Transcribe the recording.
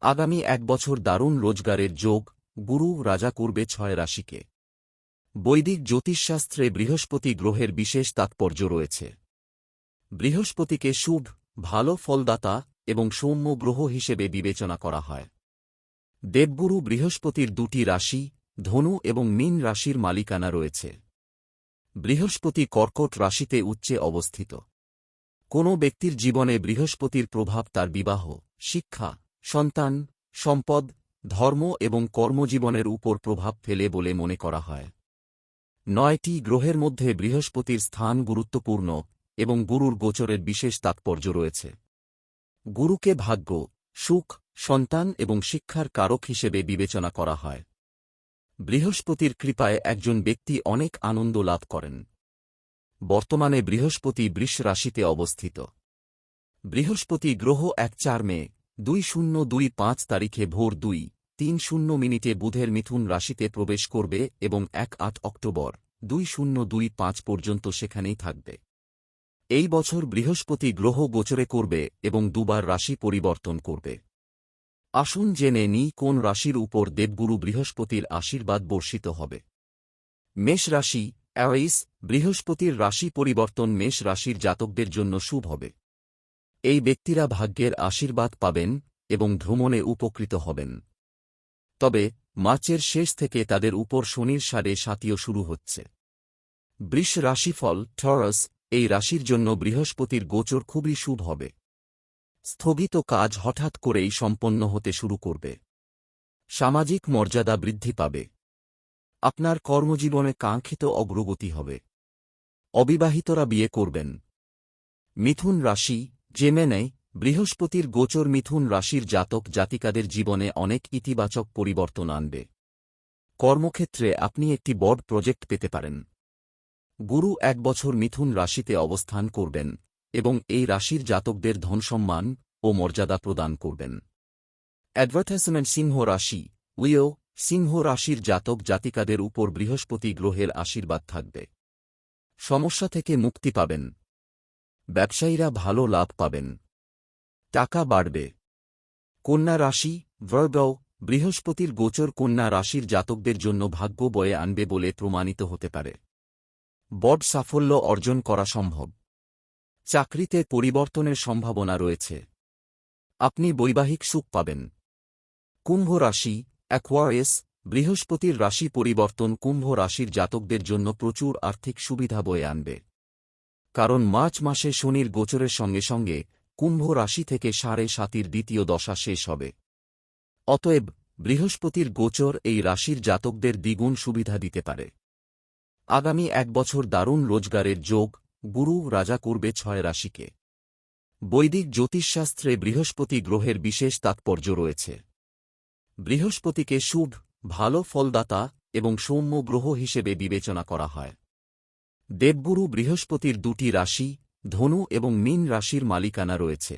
আগামী এক বছর দারুণ রোজগারের যোগ, গুরু রাজা করবে ছয় রাশিকে। বৈদিক জ্যোতিষশাস্ত্রে বৃহস্পতি গ্রহের বিশেষ তাৎপর্য রয়েছে। বৃহস্পতিকে শুভ, ভালো ফলদাতা এবং সৌম্য গ্রহ হিসেবে বিবেচনা করা হয়। দেবগুরু বৃহস্পতির দুটি রাশি, ধনু এবং মীন রাশির মালিকানা রয়েছে। বৃহস্পতি কর্কট রাশিতে উচ্চে অবস্থিত। কোনো ব্যক্তির জীবনে বৃহস্পতির প্রভাব তার বিবাহ, শিক্ষা সন্তান, সম্পদ, ধর্ম এবং কর্মজীবনের উপর প্রভাব ফেলে বলে মনে করা হয়। নয়টি গ্রহের মধ্যে বৃহস্পতির স্থান গুরুত্বপূর্ণ এবং গুরুর গোচরের বিশেষ তাৎপর্য রয়েছে। গুরুকে ভাগ্য, সুখ, সন্তান এবং শিক্ষার কারক হিসেবে বিবেচনা করা হয়। বৃহস্পতির কৃপায় একজন ব্যক্তি অনেক আনন্দ লাভ করেন। বর্তমানে বৃহস্পতি বৃষ রাশিতে অবস্থিত। বৃহস্পতি গ্রহ এক চার মে দুই শূন্য দুই পাঁচ তারিখে ভোর দুই, তিন শূন্য মিনিটে বুধের মিথুন রাশিতে প্রবেশ করবে এবং এক আট অক্টোবর, দুই শূন্য দুই পাঁচ পর্যন্ত সেখানেই থাকবে। এই বছর বৃহস্পতি গ্রহ গোচরে করবে এবং দুবার রাশি পরিবর্তন করবে। আসুন জেনে নি কোন রাশির উপর দেবগুরু বৃহস্পতির আশীর্বাদ বর্ষিত হবে। মেষ রাশি অ্যাওয়াইস বৃহস্পতির রাশি পরিবর্তন মেষ রাশির জাতকদের জন্য শুভ হবে। এই ব্যক্তিরা ভাগ্যের আশীর্বাদ পাবেন এবং ভ্রমণে উপকৃত হবেন। তবে, মার্চের শেষ থেকে তাদের উপর শনির সারে সাতীয় শুরু হচ্ছে। বৃষ রাশিফল টরাস এই রাশির জন্য বৃহস্পতির গোচর খুবই শুভ হবে। স্থগিত কাজ হঠাৎ করেই সম্পন্ন হতে শুরু করবে। সামাজিক মর্যাদা বৃদ্ধি পাবে। আপনার কর্মজীবনে কাঙ্ক্ষিত অগ্রগতি হবে। অবিবাহিতরা বিয়ে করবেন। মিথুন রাশি জেমেনে বৃহস্পতির গোচর মিথুন রাশির জাতক জাতিকাদের জীবনে অনেক ইতিবাচক পরিবর্তন আনবে। কর্মক্ষেত্রে আপনি একটি বড় প্রজেক্ট পেতে পারেন। গুরু এক বছর মিথুন রাশিতে অবস্থান করবেন এবং এই রাশির জাতকদের ধনসম্মান ও মর্যাদা প্রদান করবেন। অ্যাডভার্টাইজমেন্ট সিংহ রাশি, উইও, সিংহ রাশির জাতক জাতিকাদের উপর বৃহস্পতি গ্রহের আশীর্বাদ থাকবে। সমস্যা থেকে মুক্তি পাবেন। ব্যবসায়ীরা ভালো লাভ পাবেন। টাকা বাড়বে। কন্যা রাশি ভর্গও বৃহস্পতির গোচর কন্যা রাশির জাতকদের জন্য ভাগ্য বয়ে আনবে বলে প্রমাণিত হতে পারে। বড সাফল্য অর্জন করা সম্ভব। চাকরিতে পরিবর্তনের সম্ভাবনা রয়েছে। আপনি বৈবাহিক সুখ পাবেন। কুম্ভ রাশি, অ্যাকোয়ারিয়াস, বৃহস্পতির রাশি পরিবর্তন কুম্ভ রাশির জাতকদের জন্য প্রচুর আর্থিক সুবিধা বয়ে আনবে। কারণ মার্চ মাসে শনির গোচরের সঙ্গে সঙ্গে কুম্ভ রাশি থেকে সাড়ে সাতির দ্বিতীয় দশা শেষ হবে। অতএব বৃহস্পতির গোচর এই রাশির জাতকদের দ্বিগুণ সুবিধা দিতে পারে। আগামী এক বছর দারুণ রোজগারের যোগ গুরু রাজা করবে ছয় রাশিকে। বৈদিক জ্যোতিষশাস্ত্রে বৃহস্পতি গ্রহের বিশেষ তাৎপর্য রয়েছে। বৃহস্পতিকে শুভ, ভালো ফলদাতা এবং সৌম্য গ্রহ হিসেবে বিবেচনা করা হয়। দেবগুরু বৃহস্পতির দুটি রাশি ধনু এবং মীন রাশির মালিকানা রয়েছে।